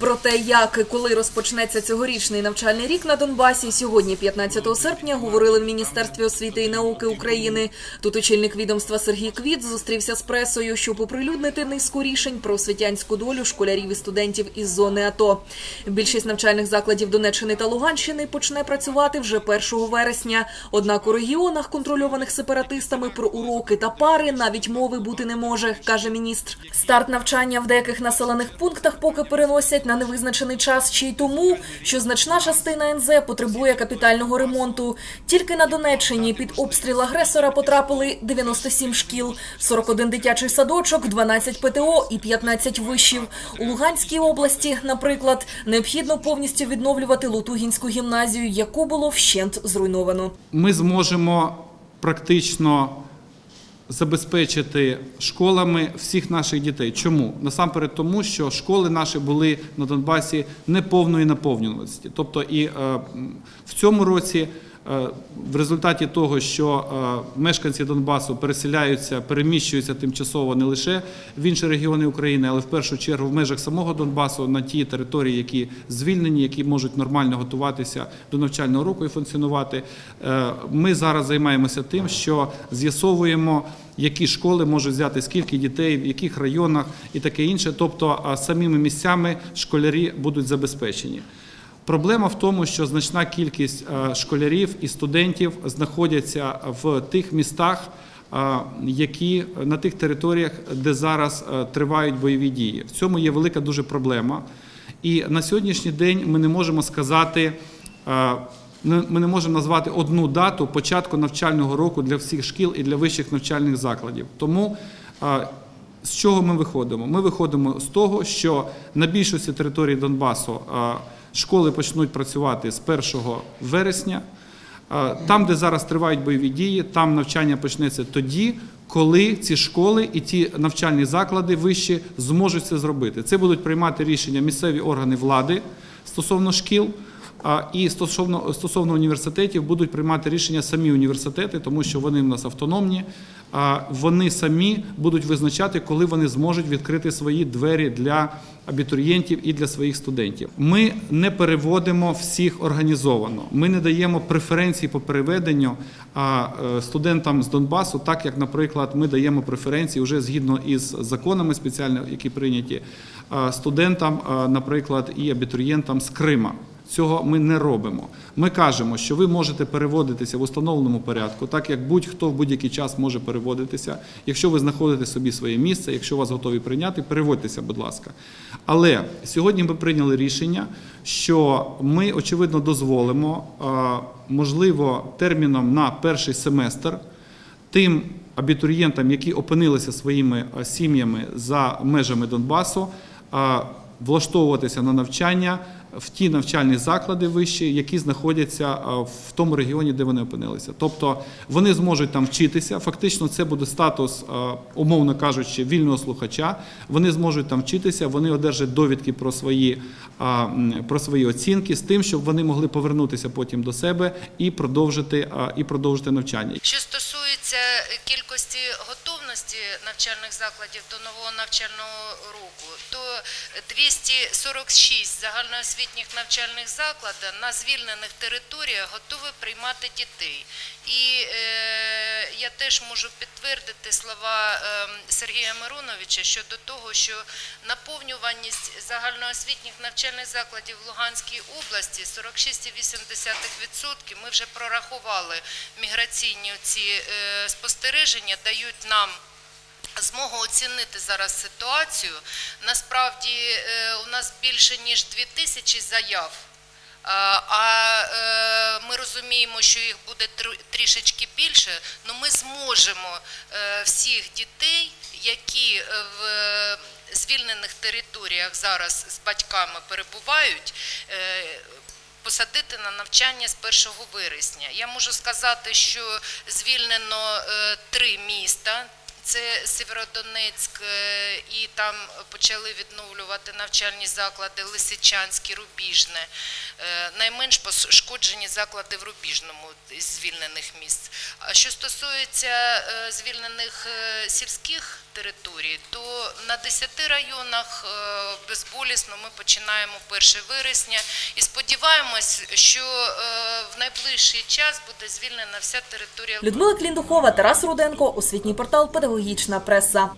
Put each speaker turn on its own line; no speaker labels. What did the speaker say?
Про те, як і коли розпочнеться цьогорічний навчальний рік на Донбасі, сьогодні, 15 серпня, говорили в Міністерстві освіти і науки України. Тут очільник відомства Сергій Квіт зустрівся з пресою, щоб оприлюднити низку рішень про освітянську долю школярів і студентів із зони АТО. Більшість навчальних закладів Донеччини та Луганщини почне працювати вже 1 вересня. Однак у регіонах, контрольованих сепаратистами, про уроки та пари навіть мови бути не може, каже міністр. Старт навчання в деяких населених пунктах поки переносять на невизначений час, чи й тому, що значна частина НЗ потребує капітального ремонту. Тільки на Донеччині під обстріл агресора потрапили 97 шкіл, 41 дитячий садочок, 12 ПТО і 15 вишів. У Луганській області, наприклад, необхідно повністю відновлювати Лутугінську гімназію, яку було вщент зруйновано.
ми зможемо практично забезпечити школами всіх наших дітей. Чому? Насамперед тому, що школи наші були на Донбасі неповної наповненості. Тобто і е, в цьому році. Е, В результаті того, що е, мешканці Донбасу переселяються, переміщуються тимчасово не лише в інші регіони України, але в першу чергу в межах самого Донбасу на ті території, які звільнені, які можуть нормально готуватися до навчального року і функціонувати. Е, Ми зараз займаємося тим, що з'ясовуємо. Які школи можуть взяти скільки дітей, в яких районах і таке інше. Тобто самими місцями школярі будуть забезпечені. Проблема в тому, що значна кількість е, школярів і студентів знаходяться в тих містах, е, які на тих територіях, де зараз е, тривають бойові дії. В цьому є велика дуже проблема. І на сьогоднішній день ми не можемо сказати. Ми не можемо назвати одну дату початку навчального року для всіх шкіл і для вищих навчальних закладів. Тому з чого ми виходимо? Ми виходимо з того, що на більшості території Донбасу школи почнуть працювати з 1 вересня. Там, де зараз тривають бойові дії, там навчання почнеться тоді, коли ці школи і ті навчальні заклади вищі зможуть це зробити. Це будуть приймати рішення місцеві органи влади стосовно шкіл. І стосовно стосовно університетів будуть приймати рішення самі університети, тому що вони в нас автономні. Вони самі будуть визначати, коли вони зможуть відкрити свої двері для абітурієнтів і для своїх студентів. Ми не переводимо всіх організовано. Ми не даємо преференцій по переведенню е, студентам з Донбасу, так як, наприклад, ми даємо преференції вже згідно із законами спеціально, які прийняті студентам, наприклад, і абітурієнтам з Крима. Цього ми не робимо. Ми кажемо, що ви можете переводитися в установленому порядку, так як будь-хто в будь-який час може переводитися. Якщо ви знаходите собі своє місце, якщо вас готові прийняти, переводьтеся, будь ласка. Але сьогодні ми прийняли рішення, що ми очевидно дозволимо, можливо, терміном на перший семестр тим абітурієнтам, які опинилися своїми сім'ями за межами Донбасу, а, влаштовуватися на навчання в ті навчальні заклади вищі, які знаходяться в тому регіоні, де вони опинилися. Тобто вони зможуть там вчитися. Фактично, це буде статус, умовно кажучи, вільного слухача. Вони зможуть там вчитися, вони одержать довідки про свої, про свої оцінки з тим, щоб вони могли повернутися потім до себе і продовжити, і продовжити навчання.
Що стосується кількості готовності навчальних закладів до нового навчального року, то 246 загальноосвітніх навчальних закладів на звільнених територіях готові приймати дітей. І е, я теж можу підтвердити слова е, Сергія Мироновича щодо того, що наповнюваність загальноосвітніх навчальних закладів в Луганській області 46,8% ми вже прорахували міграційні ці е, спостереження, дають нам змогу оцінити зараз ситуацію. Насправді е, у нас більше ніж 2 тисячі заяв. А а, е, ми розуміємо, що їх буде тр- трішечки більше, але ми зможемо е, всіх дітей, які е, в звільнених територіях зараз з батьками перебувають, е, посадити на навчання з 1 вересня. Я можу сказати, що звільнено е, три міста. Це Сєвєродонецьк, е, і там почали відновлювати навчальні заклади Лисичанське, Рубіжне. Е, Найменш пошкоджені заклади в Рубіжному звільнених місць. А що стосується е, звільнених сільських територій, то на 10 районах безболісно ми починаємо 1 вересня і сподіваємось, що в найближчий час буде звільнена вся територія
Людмила Кліндухова, Тарас Руденко, освітній портал Педагогічна преса.